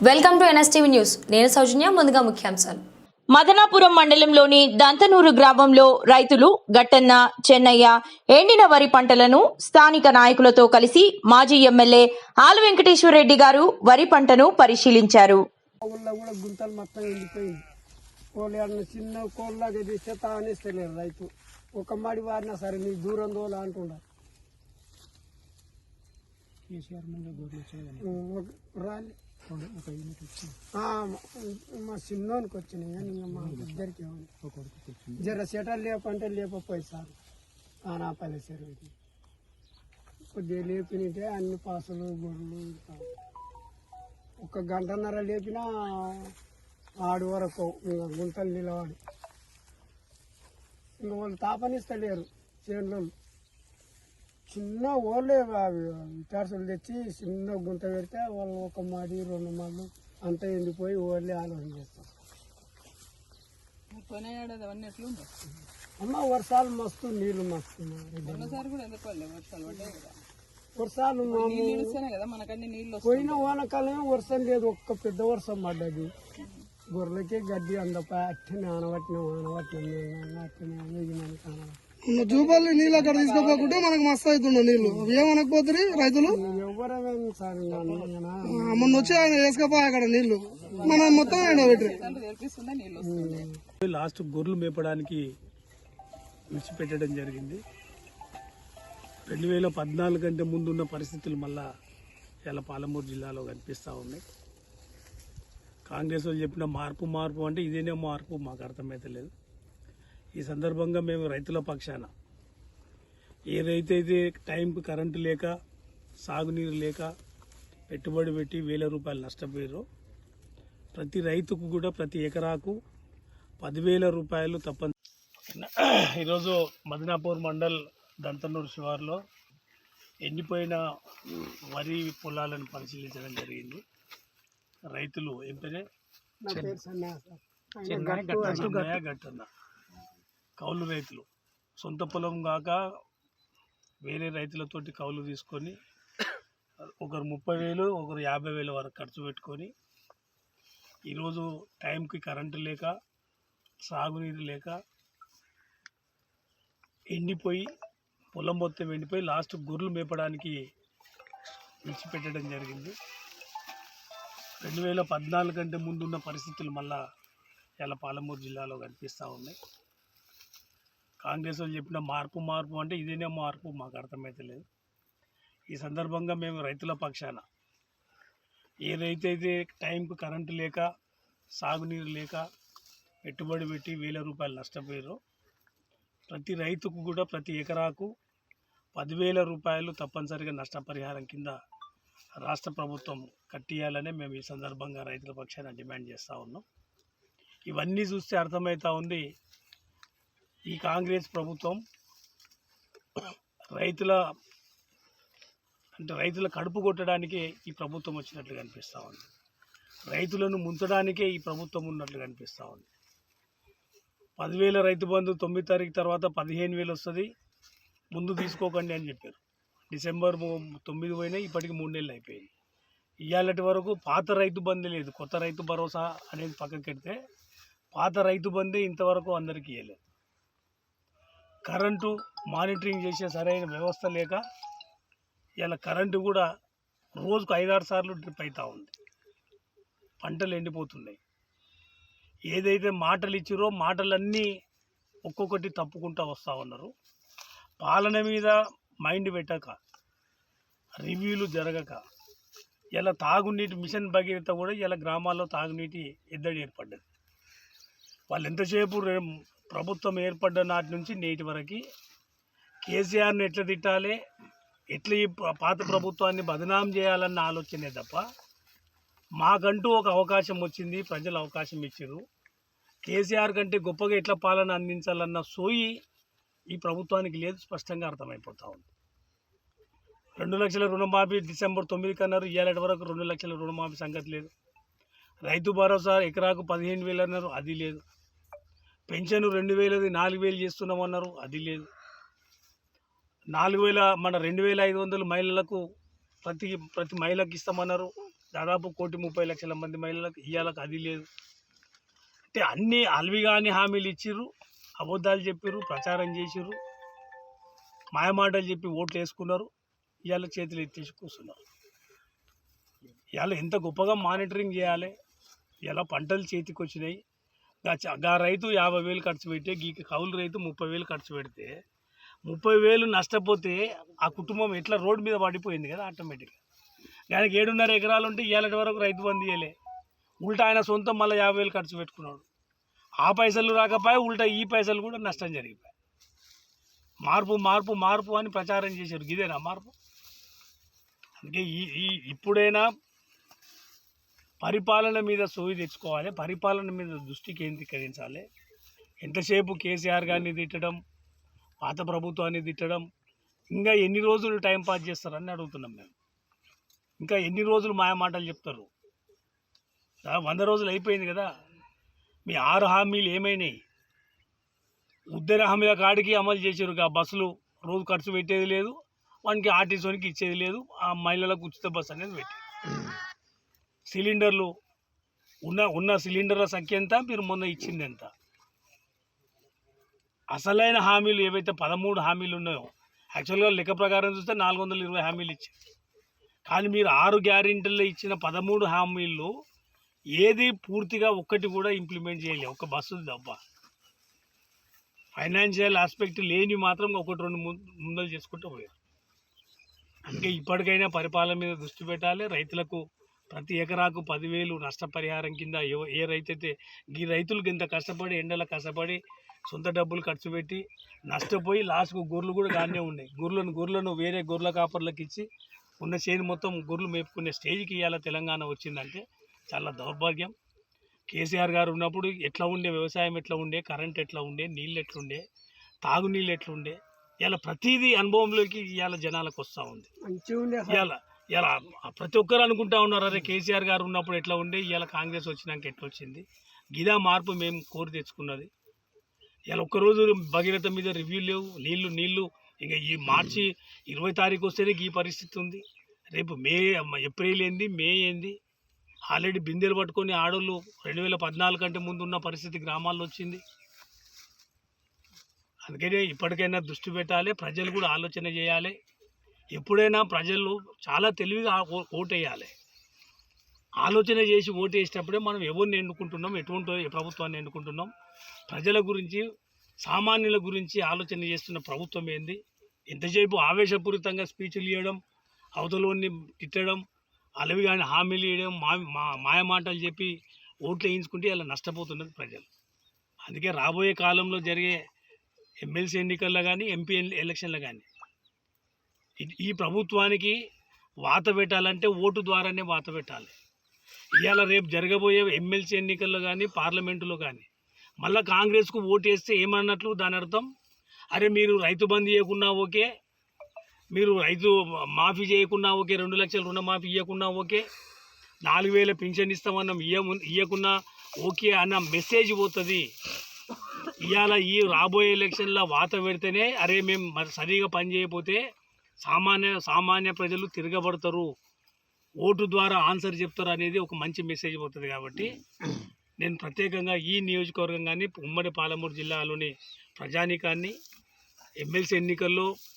Welcome to NSTV news. నేను సౌజన్య ముందుగా ముఖ్యాంశాలు. మదనాపురం మండలంలోని దంతనూరు గ్రామంలో రైతులు గట్టన్న చెన్నయ్య ఎండిన వరి పంటలను స్థానిక నాయకులతో కలిసి మాజీ ఎమ్మెల్యే ఆల వెంకటేశ్వరరెడ్డి గారు వరి పంటను పరిశీలించారు. చిన్న కోళ్ళగా తీస్తే తానేస్తలేరు రైతు. ఒక మడి వారినా సరే నీ దూరం రాలే ఆ, మా- చిన్నోనికి వచ్చినాయి కానీ ఇంకా మా ఇద్దరికి ఏమన్నా. జర సెటల్ లేపంటే లేకపోయి సార్. ఆనాపల్లి చెరువుకి. కొద్దిగా లేపినంటే అన్ని పాసులు గొర్రెలు ఒక గంటన్నర లేపినా ఆడు వరకు ఇంకా గుంతలు నిలవాడు ఇంకా వాళ్ళు తాపనిస్తలేరు చేనులో చిన్న ఓళ్ళే ఇటార్సులు తెచ్చి చిన్న గుంత పెడితే వాళ్ళు ఒక మాడి రెండు మాటలు అంతా ఎండిపోయి ఓళ్ళే ఆలోచన చేస్తాం అమ్మ వర్షాలు మస్తు నీళ్ళు మస్తు వర్షాలు పోయిన వానకాలమే వర్షం లేదు ఒక్క పెద్ద వర్షం పడ్డది గొర్రెలకే గడ్డి అందప అట్టనే ఆనబట్టిన ఆనబట్టిన అట్టనే జూపల్లి నీళ్ళు అక్కడ తీసుకోపోకుంటే మనకు మస్తు అవుతుండే నీళ్ళు ఏమనకపోతుంది రైతులు? మొన్న వచ్చి ఆయన వేసుకపోయి అక్కడ నీళ్ళు మనం మొత్తం ఎండబెట్టి లాస్ట్ గొర్రెలు మేపడానికి విడిచిపెట్టడం జరిగింది. రెండు వేల పద్నాలుగు కంటే ముందున్న పరిస్థితులు మళ్ళా ఇలా పాలమూరు జిల్లాలో కనిపిస్తూ ఉన్నాయి. కాంగ్రెస్ వాళ్ళు చెప్పిన మార్పు మార్పు అంటే ఇదేనే మార్పు మాకు అర్థమైతలేదు ఈ సందర్భంగా మేము రైతుల పక్షాన. ఏ రైతు అయితే టైంకి కరెంటు లేక సాగునీరు లేక పెట్టుబడి పెట్టి వేల రూపాయలు నష్టపోయారో ప్రతి రైతుకు కూడా ప్రతి ఎకరాకు పదివేల రూపాయలు తప్పని ఈరోజు మదనాపూర్ మండల్ దంతనూరు శివార్లో ఎండిపోయిన వరి పొలాలను పరిశీలించడం జరిగింది. రైతులు ఏం పేరే? నా పేరు సన్యాస చిన్నయ్య గట్టన్న. కౌలు రైతులు. సొంత పొలం కాక వేరే రైతులతోటి కౌలు తీసుకొని ఒకరు ముప్పై వేలు ఒకరు యాభై వేల వరకు ఖర్చు పెట్టుకొని ఈరోజు టైంకి కరెంటు లేక సాగునీరు లేక ఎండిపోయి పొలం మొత్తం ఎండిపోయి లాస్ట్ గొర్రెలు మేపడానికి విడిచిపెట్టడం జరిగింది. రెండు వేల పద్నాలుగు కంటే ముందున్న పరిస్థితులు మళ్ళా ఇలా పాలమూరు జిల్లాలో కనిపిస్తూ ఉన్నాయి. కాంగ్రెస్ వాళ్ళు చెప్పిన మార్పు మార్పు అంటే ఇదేనే మార్పు మాకు అర్థమైతలేదు ఈ సందర్భంగా మేము రైతుల పక్షాన ఏ రైతు అయితే టైంకి కరెంటు లేక సాగునీరు లేక పెట్టుబడి పెట్టి వేల రూపాయలు నష్టపోయారో ప్రతి రైతుకు కూడా ప్రతి ఎకరాకు పదివేల రూపాయలు తప్పనిసరిగా నష్టపరిహారం కింద రాష్ట్ర ప్రభుత్వం కట్టియాలనే మేము ఈ సందర్భంగా రైతుల పక్షాన డిమాండ్ చేస్తూ ఉన్నాం. ఇవన్నీ చూస్తే అర్థమవుతా ఉంది ఈ కాంగ్రెస్ ప్రభుత్వం రైతుల అంటే రైతుల కడుపు కొట్టడానికే ఈ ప్రభుత్వం వచ్చినట్లు కనిపిస్తూ ఉంది. రైతులను ముంచడానికే ఈ ప్రభుత్వం ఉన్నట్లు కనిపిస్తూ ఉంది. పదివేల రైతు బంధు తొమ్మిది తారీఖు తర్వాత పదిహేను వేలు వస్తుంది. ముందు తీసుకోకండి అని చెప్పారు. డిసెంబర్ తొమ్మిది పోయినాయి ఇప్పటికి మూడు నెలలు అయిపోయింది. ఇవాళటి వరకు పాత రైతు బంధు లేదు. కొత్త రైతు భరోసా అనేది పక్కకెడితే పాత రైతు బంధే ఇంతవరకు అందరికీ ఇవ్వలేదు కరెంటు మానిటరింగ్ చేసే సరైన వ్యవస్థ లేక ఇలా కరెంటు కూడా రోజుకు ఐదారు సార్లు డ్రిప్ అవుతూ ఉంది. పంటలు ఎండిపోతున్నాయి. ఏదైతే మాటలు ఇచ్చిరో మాటలన్నీ ఒక్కొక్కటి తప్పుకుంటూ వస్తూ ఉన్నారు. పాలన మీద మైండ్ పెట్టక రివ్యూలు జరగక ఇలా తాగునీటి మిషన్ భగీరథ కూడా ఇలా గ్రామాల్లో తాగునీటి ఎద్దడి ఏర్పడ్డది. వాళ్ళు ఎంతసేపు రే- ప్రభుత్వం ఏర్పడ్డ నాటి నుంచి నేటి వరకు కేసీఆర్ని ఎట్లా తిట్టాలి ఎట్లా ఈ పాత ప్రభుత్వాన్ని బదనాం చేయాలన్న ఆలోచనే తప్ప మాకంటూ ఒక అవకాశం వచ్చింది ప్రజలు అవకాశం ఇచ్చారు కేసీఆర్ కంటే గొప్పగా ఎట్లా పాలన అందించాలన్న సోయి ఈ ప్రభుత్వానికి లేదు స్పష్టంగా అర్థమైపోతా ఉంది. రెండు లక్షల రుణమాఫీ డిసెంబర్ తొమ్మిది అన్నారు ఇవాళ వరకు రెండు లక్షల రుణమాఫీ సంగతి లేదు. రైతు భరోసా ఎకరాకు పదిహేను వేలు అన్నారు అది లేదు. పెన్షన్ రెండు వేలది నాలుగు వేలు చేస్తున్నామన్నారు. అది లేదు. నాలుగు వేల మన రెండు వేల ఐదు వందలు మహిళలకు ప్రతి ప్రతి మహిళకి ఇస్తామన్నారు. దాదాపు కోటి ముప్పై లక్షల మంది మహిళలకు ఇయ్యాలకు అది లేదు. అంటే అన్నీ అలవిగా అని హామీలు ఇచ్చిర్రు అబద్ధాలు చెప్పిర్రు ప్రచారం చేసిర్రు మాయమాటలు చెప్పి ఓట్లు వేసుకున్నారు ఇవాళ చేతులు ఎత్తేసి కూర్చున్నారు. ఇవాళ ఎంత గొప్పగా మానిటరింగ్ చేయాలి. ఇలా పంటలు చేతికి వచ్చినాయి గా చ- రైతు యాభై వేలు ఖర్చు పెడితే గీ కౌలు రైతు ముప్పై వేలు ఖర్చు పెడితే ముప్పై వేలు నష్టపోతే ఆ కుటుంబం ఎట్లా రోడ్డు మీద పడిపోయింది కదా ఆటోమేటిక్గా. దానికి ఏడున్నర ఎకరాలు ఉంటే ఇవాళ వరకు రైతు బంద్ ఇయ్యలే. ఉల్టా ఆయన సొంతం మళ్ళీ యాభై వేలు ఖర్చు పెట్టుకున్నాడు. ఆ పైసలు రాకపోయి ఉల్టా ఈ పైసలు కూడా నష్టం జరిగిపోయాయి. మార్పు మార్పు మార్పు అని ప్రచారం చేశారు. ఇదేనా మార్పు? అందుకే ఈ ఈ ఇప్పుడైనా పరిపాలన మీద సోయి తెచ్చుకోవాలి. పరిపాలన మీద దృష్టి కేంద్రీకరించాలి. ఎంతసేపు కేసీఆర్ గారిని తిట్టడం పాత ప్రభుత్వాన్ని తిట్టడం ఇంకా ఎన్ని రోజులు టైం పాస్ చేస్తారని అడుగుతున్నాం మేము. ఇంకా ఎన్ని రోజులు మాయ మాటలు చెప్తారు? వంద రోజులు అయిపోయింది కదా. మీ ఆరు హామీలు ఏమైనాయి? ఉద్దర హామీల కాడికి అమలు చేసారు ఆ బస్సులు. రోజు ఖర్చు పెట్టేది లేదు. వానికి ఆర్టీసీకి ఇచ్చేది లేదు. ఆ మహిళలకు ఉచిత బస్సు అనేది పెట్టేది సిలిండర్లు ఉన్న ఉన్న సిలిండర్ల సంఖ్య ఎంత? మీరు మొన్న ఇచ్చింది ఎంత? అసలైన హామీలు ఏవైతే పదమూడు హామీలు ఉన్నాయో యాక్చువల్గా లెక్క ప్రకారం చూస్తే నాలుగు వందల ఇరవై హామీలు ఇచ్చారు. కానీ మీరు ఆరు గ్యారెంటీల్లో ఇచ్చిన పదమూడు హామీల్లో ఏది పూర్తిగా ఒక్కటి కూడా ఇంప్లిమెంట్ చేయలేదు. ఒక బస్సు తప్ప ఫైనాన్షియల్ ఆస్పెక్ట్ లేని మాత్రం ఒకటి రెండు ముందలు చేసుకుంటూ పోయారు. అందుకే ఇప్పటికైనా పరిపాలన మీద దృష్టి పెట్టాలి. రైతులకు ప్రతి ఎకరాకు పదివేలు నష్టపరిహారం కింద ఏ రైతు అయితే ఈ రైతులకు ఇంత కష్టపడి ఎండల కష్టపడి సొంత డబ్బులు ఖర్చు పెట్టి నష్టపోయి లాస్ట్కు గొర్రెలు కూడా గానే ఉన్నాయి గొర్రెలను గొర్రెలను వేరే గొర్రెల కాపర్లకు ఇచ్చి ఉన్న చేను మొత్తం గొర్రెలు మేపుకునే స్టేజ్కి ఇవాళ తెలంగాణ వచ్చిందంటే చాలా దౌర్భాగ్యం. కేసీఆర్ గారు ఉన్నప్పుడు ఎట్లా ఉండే వ్యవసాయం ఎట్లా ఉండే కరెంట్ ఎట్లా ఉండే నీళ్ళు ఎట్లుండే తాగునీళ్ళు ఎట్లుండే ఇలా ప్రతిదీ అనుభవంలోకి ఇవాళ జనాలకు వస్తూ ఉంది. ఇవాళ ఇలా ప్రతి ఒక్కరు అనుకుంటా ఉన్నారు అరే కేసీఆర్ గారు ఉన్నప్పుడు ఎట్లా ఉండే ఇవాళ కాంగ్రెస్ వచ్చినాక ఎట్లా వచ్చింది. గిదా మార్పు మేము కోరి తెచ్చుకున్నది. ఇలా ఒక్కరోజు భగీరథ మీద రివ్యూ లేవు నీళ్ళు నీళ్ళు. ఇంకా ఈ మార్చి ఇరవై తారీఖు వస్తేనే ఈ పరిస్థితి ఉంది. రేపు మే ఏప్రిల్ ఏంది మే ఏంది? ఆల్రెడీ బిందెలు పట్టుకొని ఆడోళ్ళు రెండు వేల పద్నాలుగు కంటే ముందు ఉన్న పరిస్థితి గ్రామాల్లో వచ్చింది. అందుకనే ఇప్పటికైనా దృష్టి పెట్టాలి ప్రజలు కూడా ఆలోచన చేయాలి. ఎప్పుడైనా ప్రజలు చాలా తెలివిగా ఓ- ఓటేయాలి. ఆలోచన చేసి ఓటు వేసేటప్పుడే మనం ఎవరిని ఎన్నుకుంటున్నాం ఎటువంటి ప్రభుత్వాన్ని ఎన్నుకుంటున్నాం ప్రజల గురించి సామాన్యుల గురించి ఆలోచన చేస్తున్న ప్రభుత్వం ఏంది? ఎంతసేపు ఆవేశపూరితంగా స్పీచ్లు ఇవ్వడం అవతలోని తిట్టడం అలవి కానీ హామీలు ఇవ్వడం మా మా- మాయమాటలు చెప్పి ఓట్లు వేయించుకుంటే అలా నష్టపోతున్నది ప్రజలు. అందుకే రాబోయే కాలంలో జరిగే ఎమ్మెల్సీ ఎన్నికల్లో కానీ ఎంపీ ఎలక్షన్లో కానీ ఈ- ప్రభుత్వానికి వాత పెట్టాలంటే ఓటు ద్వారానే వాత పెట్టాలి. ఇవాళ రేపు జరగబోయే ఎమ్మెల్సీ ఎన్నికల్లో కానీ పార్లమెంటులో కానీ మళ్ళీ కాంగ్రెస్కు ఓటు వేస్తే ఏమన్నట్లు దాని అర్థం? అరే మీరు రైతు బంద్ చేయకున్నా ఓకే మీరు రైతు మాఫీ చేయకున్నా ఓకే రెండు లక్షల రుణమాఫీ ఇవ్వకున్నా ఓకే నాలుగు వేల పింఛన్ ఇస్తామన్నాం ఇయ్య ఇవ్వకున్నా ఓకే అన్న మెసేజ్ పోతుంది. ఇవాళ ఈ రాబోయే ఎలక్షన్లో వాత పెడితేనే అరే మేము మరి సరిగా పని చేయకపోతే సామాన్య సామాన్య ప్రజలు తిరగబడతారు. ఓటు ద్వారా ఆన్సర్ చెప్తారు అనేది ఒక మంచి మెసేజ్ పోతుంది కాబట్టి నేను ప్రత్యేకంగా ఈ నియోజకవర్గం కానీ ఉమ్మడి పాలమూరు జిల్లాలోని ప్రజానీకాన్ని ఎమ్మెల్సీ ఎన్నికల్లో